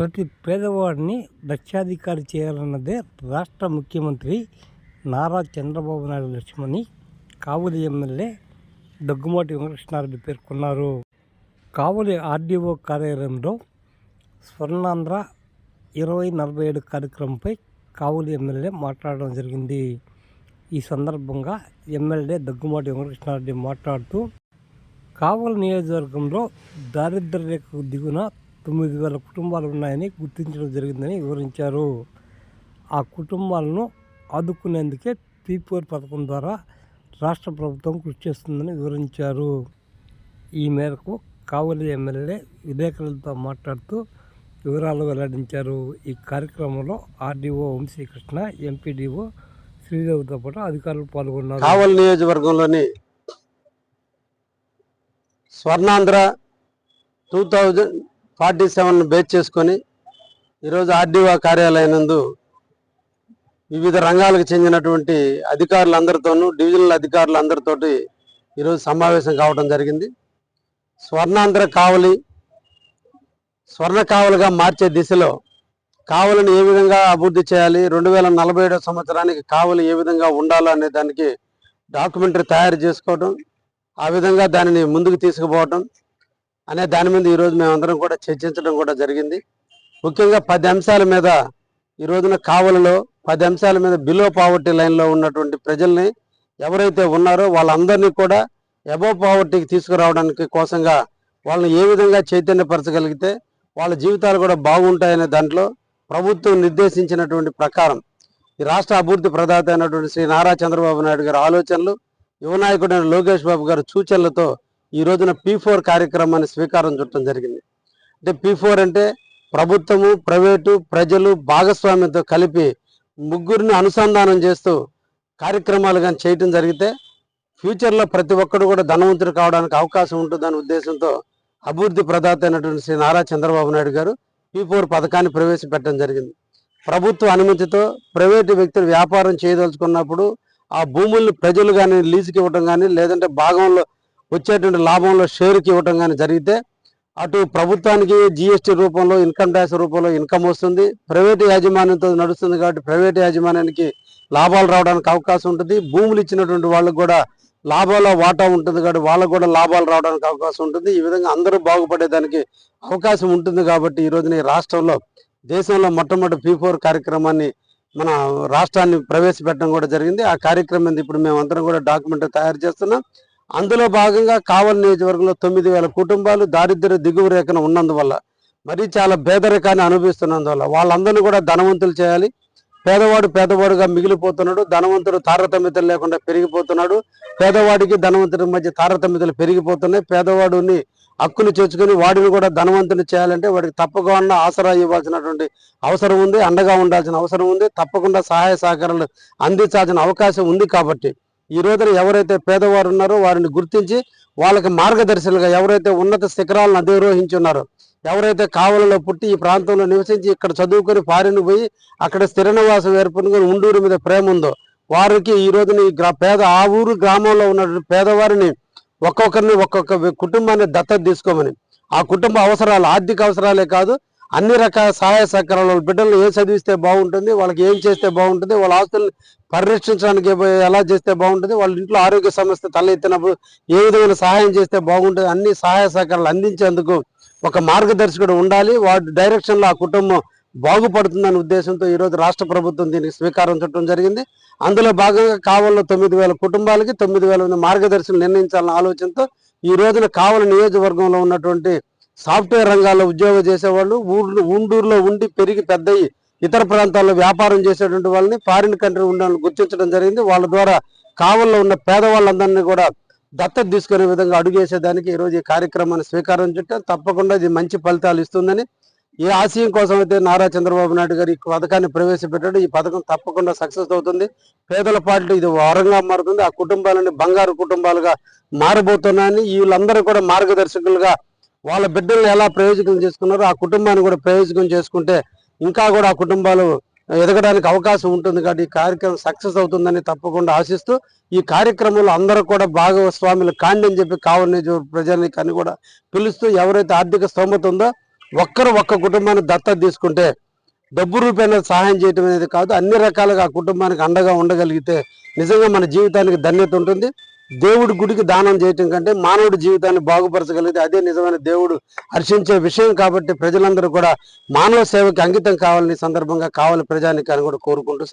ప్రతి పేదవాడిని లక్షాధికారి చేయాలన్నదే రాష్ట్ర ముఖ్యమంత్రి నారా చంద్రబాబు నాయుడు లక్ష్యమని కావలి ఎమ్మెల్యే దగ్గుమాటి వెంకటకృష్ణారెడ్డి పేర్కొన్నారు. కావలి ఆర్డీఓ కార్యాలయంలో స్వర్ణాంధ్ర ఇరవై నలభై ఏడు కార్యక్రమంపై కావలి ఎమ్మెల్యే మాట్లాడడం జరిగింది. ఈ సందర్భంగా ఎమ్మెల్యే దగ్గుమాటి వెంకటకృష్ణారెడ్డి మాట్లాడుతూ కావలి నియోజకవర్గంలో దారిద్ర్య రేఖకు దిగున తొమ్మిది వేల కుటుంబాలు ఉన్నాయని గుర్తించడం జరిగిందని వివరించారు. ఆ కుటుంబాలను ఆదుకునేందుకే పీపీఆర్ పథకం ద్వారా రాష్ట్ర ప్రభుత్వం కృషి చేస్తుందని వివరించారు. ఈ మేరకు కావలి ఎమ్మెల్యే విలేకరులతో మాట్లాడుతూ వివరాలు వెల్లడించారు. ఈ కార్యక్రమంలో ఆర్డీఓ వంశీకృష్ణ ఎంపీడీఓ శ్రీదేవితో పాటు అధికారులు పాల్గొన్నారు. కావల్ నియోజకవర్గంలోని Swarnandhra two thousand forty seven base చేసుకొని ఈరోజు ఆర్డీఓ కార్యాలయం నందు వివిధ రంగాలకు చెందినటువంటి అధికారులందరితోనూ డివిజనల్ అధికారులందరితోటి ఈరోజు సమావేశం కావడం జరిగింది. స్వర్ణాంధ్ర కావలి స్వర్ణ కావలిగా మార్చే దిశలో కావలిని ఏ విధంగా అభివృద్ధి చేయాలి రెండు వేల నలభై ఏడో సంవత్సరానికి కావలి ఏ విధంగా ఉండాలో అనే దానికి డాక్యుమెంటరీ తయారు చేసుకోవడం ఆ విధంగా దానిని ముందుకు తీసుకుపోవడం అనే దాని మీద ఈరోజు మేమందరం కూడా చర్చించడం కూడా జరిగింది. ముఖ్యంగా పది అంశాల మీద ఈ రోజున కావలలో పది అంశాల మీద బిలో పావర్టీ లైన్లో ఉన్నటువంటి ప్రజల్ని ఎవరైతే ఉన్నారో వాళ్ళందరినీ కూడా అబో పావర్టీకి తీసుకురావడానికి కోసంగా వాళ్ళని ఏ విధంగా చైతన్యపరచగలిగితే వాళ్ళ జీవితాలు కూడా బాగుంటాయనే దాంట్లో ప్రభుత్వం నిర్దేశించినటువంటి ప్రకారం ఈ రాష్ట్ర అభివృద్ధి ప్రదాత అయినటువంటి శ్రీ నారా చంద్రబాబు నాయుడు గారి ఆలోచనలు యువ నాయకుడైన లోకేష్ బాబు గారి సూచనలతో ఈ రోజున పీ ఫోర్ కార్యక్రమాన్ని స్వీకారం చుట్టడం జరిగింది. అంటే పీ ఫోర్ అంటే ప్రభుత్వము ప్రైవేటు ప్రజలు భాగస్వామ్యంతో కలిపి ముగ్గురిని అనుసంధానం చేస్తూ కార్యక్రమాలు కానీ చేయటం జరిగితే ఫ్యూచర్లో ప్రతి ఒక్కరు కూడా ధనవంతుడు కావడానికి అవకాశం ఉంటుందనే ఉద్దేశంతో అభివృద్ధి ప్రదాత అయినటువంటి శ్రీ నారా చంద్రబాబు నాయుడు గారు పీ ఫోర్ పథకాన్ని ప్రవేశపెట్టడం జరిగింది. ప్రభుత్వ అనుమతితో ప్రైవేటు వ్యక్తులు వ్యాపారం చేయదలుచుకున్నప్పుడు ఆ భూముల్ని ప్రజలు కానీ లీజుకి ఇవ్వటం కానీ లేదంటే భాగంలో వచ్చేటువంటి లాభంలో షేర్కి ఇవ్వటం కానీ జరిగితే అటు ప్రభుత్వానికి జిఎస్టీ రూపంలో ఇన్కమ్ ట్యాక్స్ రూపంలో ఇన్కమ్ వస్తుంది. ప్రైవేటు యాజమాన్యంతో నడుస్తుంది కాబట్టి ప్రైవేటు యాజమాన్యానికి లాభాలు రావడానికి అవకాశం ఉంటుంది. భూములు ఇచ్చినటువంటి వాళ్ళకు కూడా లాభాల వాటా ఉంటుంది కాబట్టి వాళ్ళకు కూడా లాభాలు రావడానికి అవకాశం ఉంటుంది. ఈ విధంగా అందరూ బాగుపడేదానికి అవకాశం ఉంటుంది కాబట్టి ఈ రోజున ఈ రాష్ట్రంలో దేశంలో మొట్టమొదటి పీ ఫోర్ కార్యక్రమాన్ని మన రాష్ట్రాన్ని ప్రవేశపెట్టడం కూడా జరిగింది. ఆ కార్యక్రమం ఇప్పుడు మేము అందరం కూడా డాక్యుమెంట్ తయారు చేస్తున్నాం. అందులో భాగంగా కావలి నియోజకవర్గంలో తొమ్మిది వేల కుటుంబాలు దారిద్ర్య దిగువ రేఖన ఉన్నందువల్ల మరీ చాలా పేదరికాన్ని అనుభవిస్తున్నందువల్ల వాళ్ళందరినీ కూడా ధనవంతులు చేయాలి. పేదవాడు పేదవాడుగా మిగిలిపోతున్నాడు ధనవంతుడు తారతమ్యతలు లేకుండా పెరిగిపోతున్నాడు పేదవాడికి ధనవంతుడి మధ్య తారతమ్యతలు పెరిగిపోతున్నాయి. పేదవాడిని హక్కులు చేర్చుకొని వాడిని కూడా ధనవంతుని చేయాలంటే వాడికి తప్పకుండా ఆసరా ఇవ్వాల్సినటువంటి అవసరం ఉంది అండగా ఉండాల్సిన అవసరం ఉంది. తప్పకుండా సహాయ సహకారాలు అందించాల్సిన అవకాశం ఉంది కాబట్టి ఈ రోజున ఎవరైతే పేదవారు ఉన్నారో వారిని గుర్తించి వాళ్ళకి మార్గదర్శులుగా ఎవరైతే ఉన్నత శిఖరాలను అధిరోహించి ఉన్నారో ఎవరైతే కావలలో పుట్టి ఈ ప్రాంతంలో నివసించి ఇక్కడ చదువుకొని పారిన పోయి అక్కడ స్థిరనివాసం ఏర్పడుకుని ఉండూరు మీద ప్రేమ ఉందో వారికి ఈ రోజున ఈ గ్రా పేద ఆ ఊరు గ్రామంలో ఉన్నటువంటి పేదవారిని ఒక్కొక్కరిని ఒక్కొక్క కుటుంబాన్ని దత్తత తీసుకోమని ఆ కుటుంబ అవసరాలు ఆర్థిక అవసరాలే కాదు అన్ని రకాల సహాయ సహకారాలు వాళ్ళ ఏం ఏ చదివిస్తే బాగుంటుంది వాళ్ళకి ఏం చేస్తే బాగుంటుంది వాళ్ళ ఆస్తుల్ని పరిరక్షించడానికి ఎలా చేస్తే బాగుంటుంది వాళ్ళ ఇంట్లో ఆరోగ్య సమస్య తలెత్తినప్పుడు ఏ విధమైన సహాయం చేస్తే బాగుంటుంది అన్ని సహాయ సహకారాలు అందించేందుకు ఒక మార్గదర్శకుడు ఉండాలి. వాటి డైరెక్షన్లో ఆ కుటుంబం బాగుపడుతుందనే ఉద్దేశంతో ఈరోజు రాష్ట్ర ప్రభుత్వం దీనికి స్వీకారం చుట్టడం జరిగింది. అందులో భాగంగా కావల్లో తొమ్మిది వేల కుటుంబాలకి తొమ్మిది వేల మంది మార్గదర్శులు నిర్ణయించాలన్న ఆలోచనతో ఈ రోజున కావల నియోజకవర్గంలో ఉన్నటువంటి సాఫ్ట్వేర్ రంగాల్లో ఉద్యోగం చేసేవాళ్ళు ఊర్లు ఉండూరులో ఉండి పెరిగి పెద్దయి ఇతర ప్రాంతాల్లో వ్యాపారం చేసేటువంటి వాళ్ళని ఫారిన్ కంట్రీ ఉండాలని గుర్తించడం జరిగింది. వాళ్ళ ద్వారా కావల్లో ఉన్న పేదవాళ్ళందరినీ కూడా దత్తత తీసుకునే విధంగా అడుగేసేదానికి ఈరోజు ఈ కార్యక్రమాన్ని స్వీకారం చుట్టాం. తప్పకుండా ఇది మంచి ఫలితాలు ఇస్తుందని ఏ ఆశయం కోసం అయితే నారా చంద్రబాబు నాయుడు గారు ఈ పథకాన్ని ప్రవేశపెట్టాడు. ఈ పథకం తప్పకుండా సక్సెస్ అవుతుంది. పేదల పార్టీ ఇది వరంగా మారుతుంది. ఆ కుటుంబాలని బంగారు కుటుంబాలుగా మారబోతున్నాయని వీళ్ళందరూ కూడా మార్గదర్శకులుగా వాళ్ళ బిడ్డల్ని ఎలా ప్రయోజకం చేసుకున్నారో ఆ కుటుంబాన్ని కూడా ప్రయోజకం చేసుకుంటే ఇంకా కూడా ఆ కుటుంబాలు ఎదగడానికి అవకాశం ఉంటుంది కాబట్టి ఈ కార్యక్రమం సక్సెస్ అవుతుందని తప్పకుండా ఆశిస్తూ ఈ కార్యక్రమంలో అందరూ కూడా భాగస్వాములు కాండి అని చెప్పి కావలి ప్రజల్ని కానీ కూడా పిలుస్తూ ఎవరైతే ఆర్థిక స్తోమత ఉందో ఒక్కరు ఒక్క కుటుంబాన్ని దత్తత తీసుకుంటే డబ్బు రూపాయల సహాయం చేయటం అనేది కాదు. అన్ని రకాలుగా ఆ కుటుంబానికి అండగా ఉండగలిగితే నిజంగా మన జీవితానికి ధన్యత ఉంటుంది. దేవుడి గుడికి దానం చేయటం కంటే మానవుడి జీవితాన్ని బాగుపరచగలిగితే అదే నిజమైన దేవుడు హర్షించే విషయం కాబట్టి ప్రజలందరూ కూడా మానవ సేవకి అంకితం కావాలని సందర్భంగా కావాలి ప్రజానికాన్ని కూడా కోరుకుంటూ